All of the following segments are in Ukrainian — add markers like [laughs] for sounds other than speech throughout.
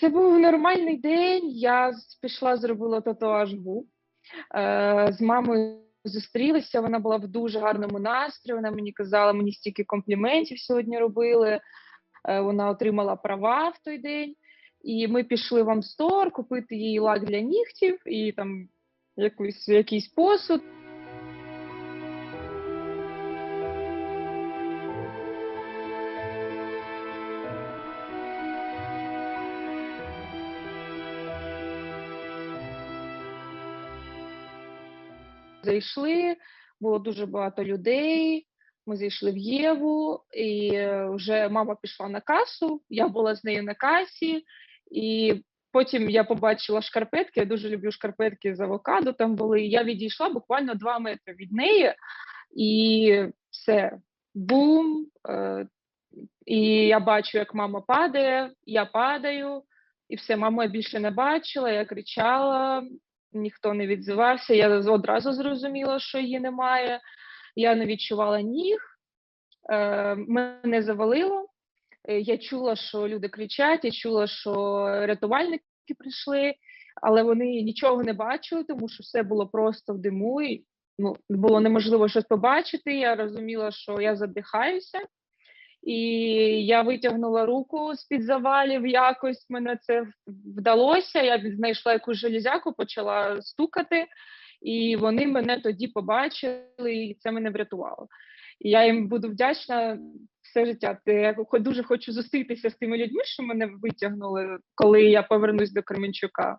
Це був нормальний день. Я пішла, зробила татуаж губ. Е, з мамою зустрілися. Вона була в дуже гарному настрої. Вона мені казала, мені стільки компліментів сьогодні робили. Е, вона отримала права в той день. І ми пішли в Амстор купити їй лак для нігтів і там якийсь, якийсь посуд. Зайшли, було дуже багато людей. Ми зайшли в Єву, і е, вже мама пішла на касу. Я була з нею на касі, і потім я побачила шкарпетки. Я дуже люблю шкарпетки з авокадо. Там були. Я відійшла буквально два метри від неї, і все, бум. Е, і я бачу, як мама падає, я падаю, і все, маму я більше не бачила. Я кричала, ніхто не відзивався. Я одразу зрозуміла, що її немає. Я не відчувала ніг, е, мене завалило. Е, Я чула, що люди кричать, я чула, що рятувальники прийшли, але вони нічого не бачили, тому що все було просто в диму. І, ну, було неможливо щось побачити. Я розуміла, що я задихаюся. І я витягнула руку з-під завалів. Якось мене це вдалося. Я знайшла якусь железяку, почала стукати, і вони мене тоді побачили, і це мене врятувало. І я їм буду вдячна все життя. Я дуже хочу зустрітися з тими людьми, що мене витягнули, коли я повернусь до Кременчука.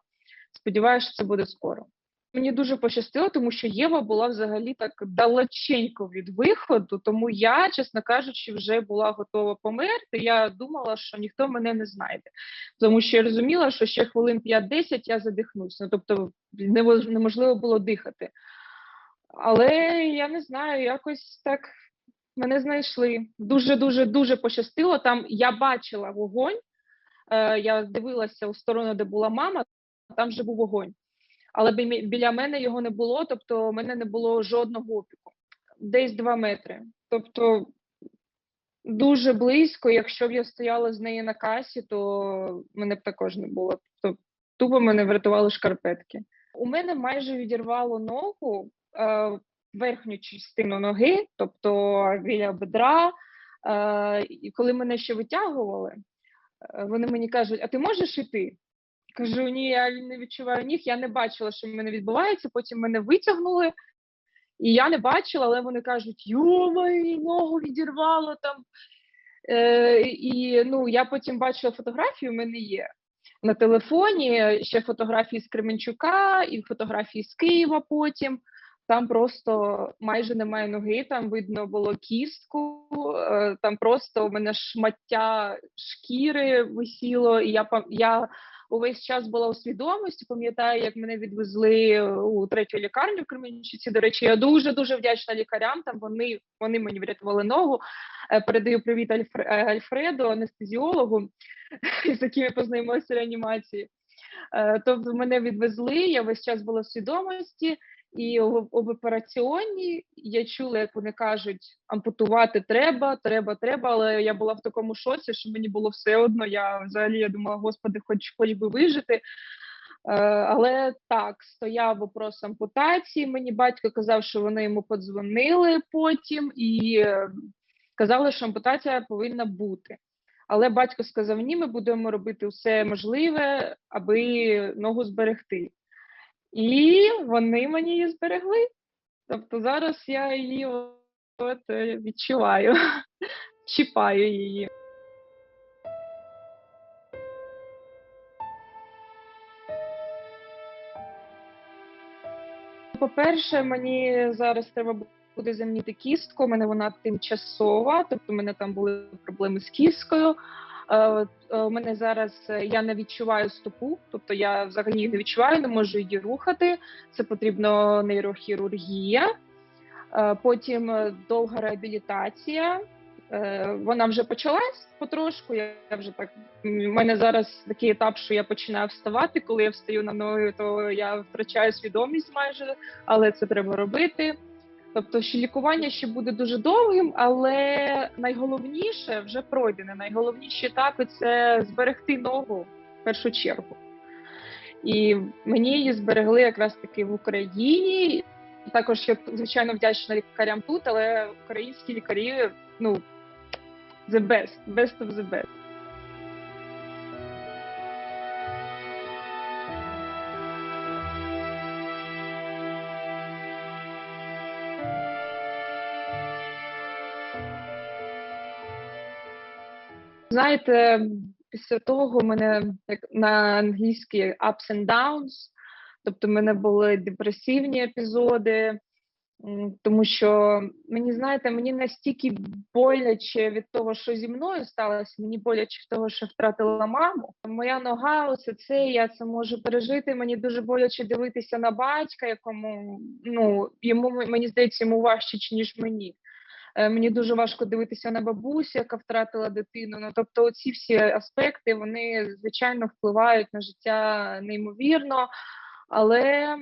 Сподіваюся, що це буде скоро. Мені дуже пощастило, тому що Єва була взагалі так далеченько від виходу, тому я, чесно кажучи, вже була готова померти. Я думала, що ніхто мене не знайде, тому що я розуміла, що ще хвилин 5-10 я задихнусь. Ну тобто неможливо було дихати. Але я не знаю, якось так мене знайшли. Дуже дуже дуже пощастило. Там я бачила вогонь. Е, я дивилася у сторону, де була мама, там вже був вогонь. Але бі- біля мене його не було, тобто у мене не було жодного опіку. Десь два метри. Тобто дуже близько. Якщо б я стояла з нею на касі, то мене б також не було. Тобто тупо мене врятували шкарпетки. У мене майже відірвало ногу, е, верхню частину ноги, тобто біля бедра. Е, і коли мене ще витягували, е, вони мені кажуть: а ти можеш іти? Кажу, ні, я не відчуваю ніг, я не бачила, що в мене відбувається. Потім мене витягнули, і я не бачила, але вони кажуть: йомай, ногу відірвало там. Е, і ну, я потім бачила фотографію, в мене є на телефоні, ще фотографії з Кременчука і фотографії з Києва потім. Там просто майже немає ноги, там видно було кістку, е, там просто у мене шмаття шкіри висіло, і я я увесь час була у свідомості. Пам'ятаю, як мене відвезли у третю лікарню в Кременчуці. До речі, я дуже дуже вдячна лікарям. Там вони, вони мені врятували ногу. Е, Передаю привіт е, Альфреду, анестезіологу, [laughs] з яким я познайомилася в реанімації. Е, Тобто мене відвезли, я весь час була в свідомості. І об об операціонній я чула, як вони кажуть, ампутувати треба, треба, треба. Але я була в такому шоці, що мені було все одно. Я взагалі я думала, господи, хоч хоч би вижити. Е, але так, стояв вопрос ампутації. Мені батько казав, що вони йому подзвонили потім і е, казали, що ампутація повинна бути. Але батько сказав: ні, ми будемо робити все можливе, аби ногу зберегти. І вони мені її зберегли. Тобто зараз я її от е, відчуваю, [laughs] чіпаю її. По-перше, мені зараз треба буде замінити кістку. У мене вона тимчасова, тобто у мене там були проблеми з кісткою. От, е, У мене зараз е, я не відчуваю стопу, тобто я взагалі не відчуваю, не можу її рухати. Це потрібно нейрохірургія. Е, Потім е, довга реабілітація. Е, Вона вже почалась потрошку. Я вже так у мене зараз такий етап, що я починаю вставати. Коли я встаю на ноги, то я втрачаю свідомість майже, але це треба робити. Тобто, що лікування ще буде дуже довгим, але найголовніше вже пройдене. Найголовніші етапи це зберегти ногу в першу чергу. І мені її зберегли якраз таки в Україні. Також я звичайно вдячна лікарям тут, але українські лікарі, ну the best, best of the best. Знаєте, після того мене як на англійській ups and downs, тобто в мене були депресивні епізоди, тому що мені знаєте, мені настільки боляче від того, що зі мною сталося, мені боляче від того, що втратила маму. Моя нога, оце це я це можу пережити. Мені дуже боляче дивитися на батька, якому ну йому мені здається, йому важче ніж мені. Е, Мені дуже важко дивитися на бабусю, яка втратила дитину. Ну тобто, оці всі аспекти вони звичайно впливають на життя неймовірно, але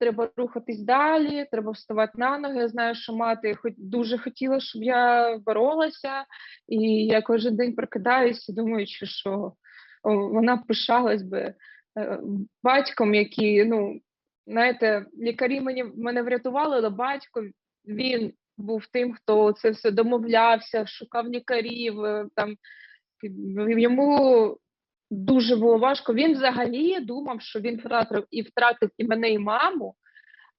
треба рухатись далі, треба вставати на ноги. Я знаю, що мати хоч дуже хотіла, щоб я боролася, і я кожен день прокидаюся, думаючи, що вона пишалась би е, батьком, який, ну знаєте, лікарі мені мене врятували, але батько він був тим, хто це все домовлявся, шукав лікарів. е, Там йому дуже було важко. Він взагалі думав, що він втратив і втратив і мене, і маму.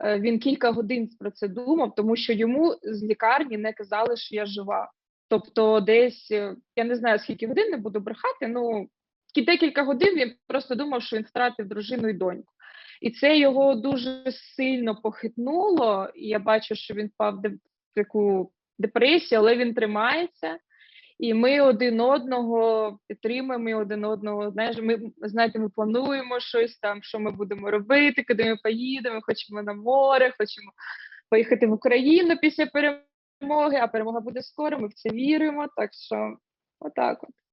Е, Він кілька годин про це думав, тому що йому з лікарні не казали, що я жива. Тобто, десь е, я не знаю скільки годин, не буду брехати. Ну декілька годин він просто думав, що він втратив дружину і доньку. І це його дуже сильно похитнуло. І я бачу, що він впав таку депресію, але він тримається. І ми один одного підтримуємо один одного. Знаєш, ми знаєте, ми плануємо щось там, що ми будемо робити, куди ми поїдемо, хочемо на море, хочемо поїхати в Україну після перемоги, а перемога буде скоро. Ми в це віримо. Так що, отак от.